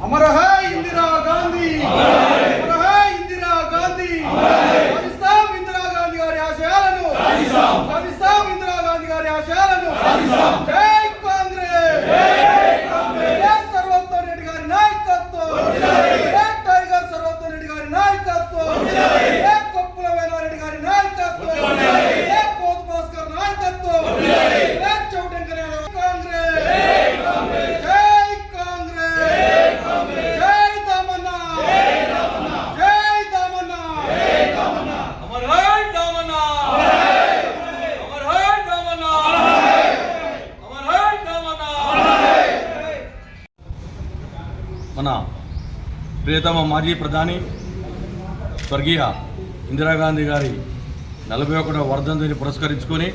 అమరహ ఇందిరా గాంధీ! ప్రియతమ మాజీ ప్రధాని స్వర్గీయ ఇందిరాగాంధీ గారి నలభై ఒకటవ వర్ధంతిని పురస్కరించుకొని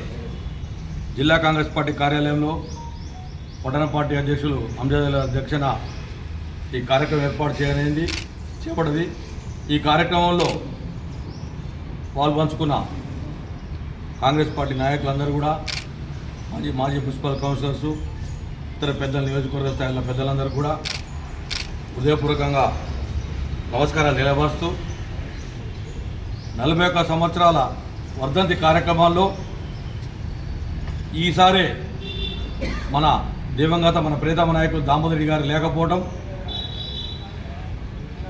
జిల్లా కాంగ్రెస్ పార్టీ కార్యాలయంలో పట్టణ పార్టీ అధ్యక్షులు అంజదల అధ్యక్షన ఈ కార్యక్రమం ఏర్పాటు చేయనేది చేపడింది ఈ కార్యక్రమంలో పాల్పంచుకున్న కాంగ్రెస్ పార్టీ నాయకులందరూ కూడా మాజీ మాజీ మున్సిపల్ కౌన్సిలర్స్ ఇతర పెద్దల నియోజకవర్గ స్థాయిలో పెద్దలందరూ కూడా హృదయపూర్వకంగా నమస్కారాలు నిలబరుస్తూ నలభై ఒక్క సంవత్సరాల వర్ధంతి కార్యక్రమాల్లో ఈసారే మన దివంగత మన ప్రియతమ నాయకులు దామోదరి గారు లేకపోవడం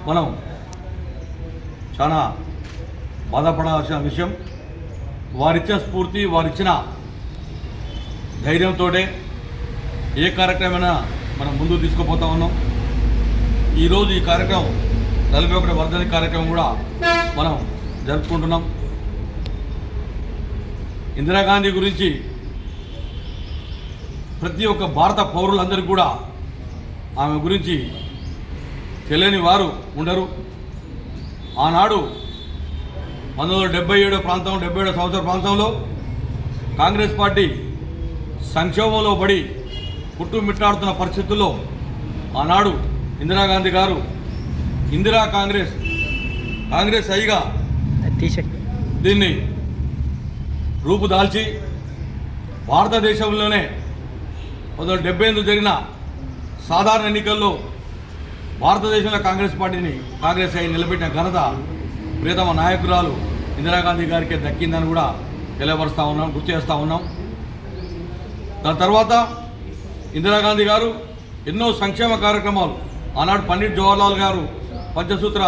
మనం చాలా బాధపడాల్సిన విషయం. వారిచ్చిన స్ఫూర్తి వారిచ్చిన ధైర్యంతో ఏ కార్యక్రమమైనా మనం ముందుకు తీసుకుపోతా ఉన్నాం. ఈరోజు ఈ కార్యక్రమం నలభై ఒకటి వర్ధని కార్యక్రమం కూడా మనం జరుపుకుంటున్నాం. ఇందిరాగాంధీ గురించి ప్రతి ఒక్క భారత పౌరులందరికీ కూడా ఆమె గురించి తెలియని వారు ఉండరు. ఆనాడు పంతొమ్మిది వందల డెబ్బై ఏడో ప్రాంతం డెబ్బై ఏడో సంవత్సర ప్రాంతంలో కాంగ్రెస్ పార్టీ సంక్షోభంలో పడి కుట్టుమిట్టాడుతున్న పరిస్థితుల్లో ఆనాడు ఇందిరాగాంధీ గారు ఇందిరా కాంగ్రెస్. కాంగ్రెస్ అయిగా దీన్ని రూపుదాల్చి భారతదేశంలోనే పంతొమ్మిది డెబ్బై ఎనిమిది జరిగిన సాధారణ ఎన్నికల్లో భారతదేశంలో కాంగ్రెస్ పార్టీని కాంగ్రెస్ అయి నిలబెట్టిన ఘనత ప్రియతమ నాయకురాలు ఇందిరాగాంధీ గారికి దక్కిందని కూడా తెలియపరుస్తూ ఉన్నాం గుర్తు చేస్తూ ఉన్నాం. దాని తర్వాత ఇందిరాగాంధీ గారు ఎన్నో సంక్షేమ కార్యక్రమాలు. ఆనాడు పండిట్ జవహర్లాల్ గారు పంచసూత్ర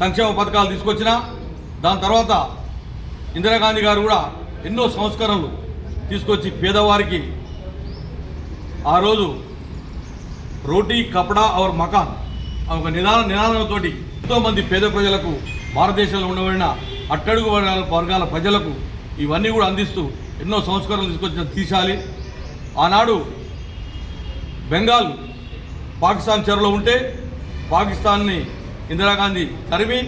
సంక్షేమ పథకాలు తీసుకొచ్చిన దాని తర్వాత ఇందిరాగాంధీ గారు కూడా ఎన్నో సంస్కరణలు తీసుకొచ్చి పేదవారికి ఆ రోజు రోటీ కపడా ఔర్ మకాన్ ఆ ఒక నిదాన నినాదంతో ఎంతోమంది పేద ప్రజలకు భారతదేశంలో ఉండబడిన అట్టడుగు వర్గాల వర్గాల ప్రజలకు ఇవన్నీ కూడా అందిస్తూ ఎన్నో సంస్కరణలు తీసుకొచ్చిన తీశాలి. ఆనాడు బెంగాల్ పాకిస్తాన్ చెరలో ఉంటే పాకిస్తాన్ని ఇందిరాగాంధీ తరిమి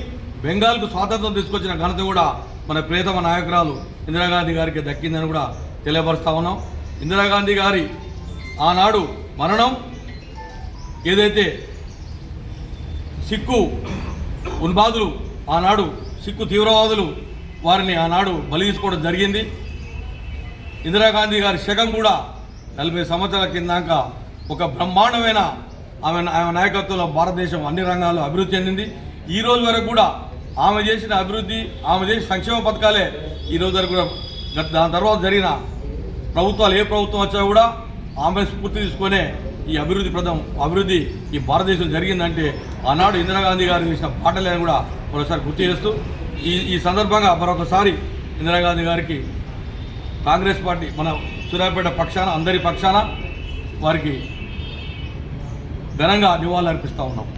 బెంగాల్కు స్వాతంత్రం తీసుకొచ్చిన ఘనత కూడా మన ప్రియతమ నాయకురాలు ఇందిరాగాంధీ గారికి దక్కిందని కూడా తెలియపరుస్తా ఉన్నాం. ఇందిరాగాంధీ గారి ఆనాడు మరణం ఏదైతే సిక్కు ఉన్బాదులు ఆనాడు సిక్కు తీవ్రవాదులు వారిని ఆనాడు బలి తీసుకోవడం జరిగింది. ఇందిరాగాంధీ గారి శకం కూడా నలభై సంవత్సరాల కిందాక ఒక బ్రహ్మాండమైన ఆమె ఆమె నాయకత్వంలో భారతదేశం అన్ని రంగాల్లో అభివృద్ధి చెందింది. ఈ రోజు వరకు కూడా ఆమె చేసిన అభివృద్ధి ఆమె చేసిన సంక్షేమ పథకాలే ఈ రోజు వరకు కూడా గత దాని తర్వాత జరిగిన ప్రభుత్వాలు ఏ ప్రభుత్వం వచ్చా కూడా ఆమె స్ఫూర్తి తీసుకునే ఈ అభివృద్ధి ప్రదం అభివృద్ధి ఈ భారతదేశం జరిగిందంటే ఆనాడు ఇందిరాగాంధీ గారు చేసిన పాటలేని కూడా మరోసారి గుర్తు చేస్తూ ఈ ఈ సందర్భంగా మరొకసారి ఇందిరాగాంధీ గారికి కాంగ్రెస్ పార్టీ మన సూర్యాపేట పక్షాన అందరి పక్షాన వారికి ఘనంగా నివాళులు అర్పిస్తూ ఉన్నాం.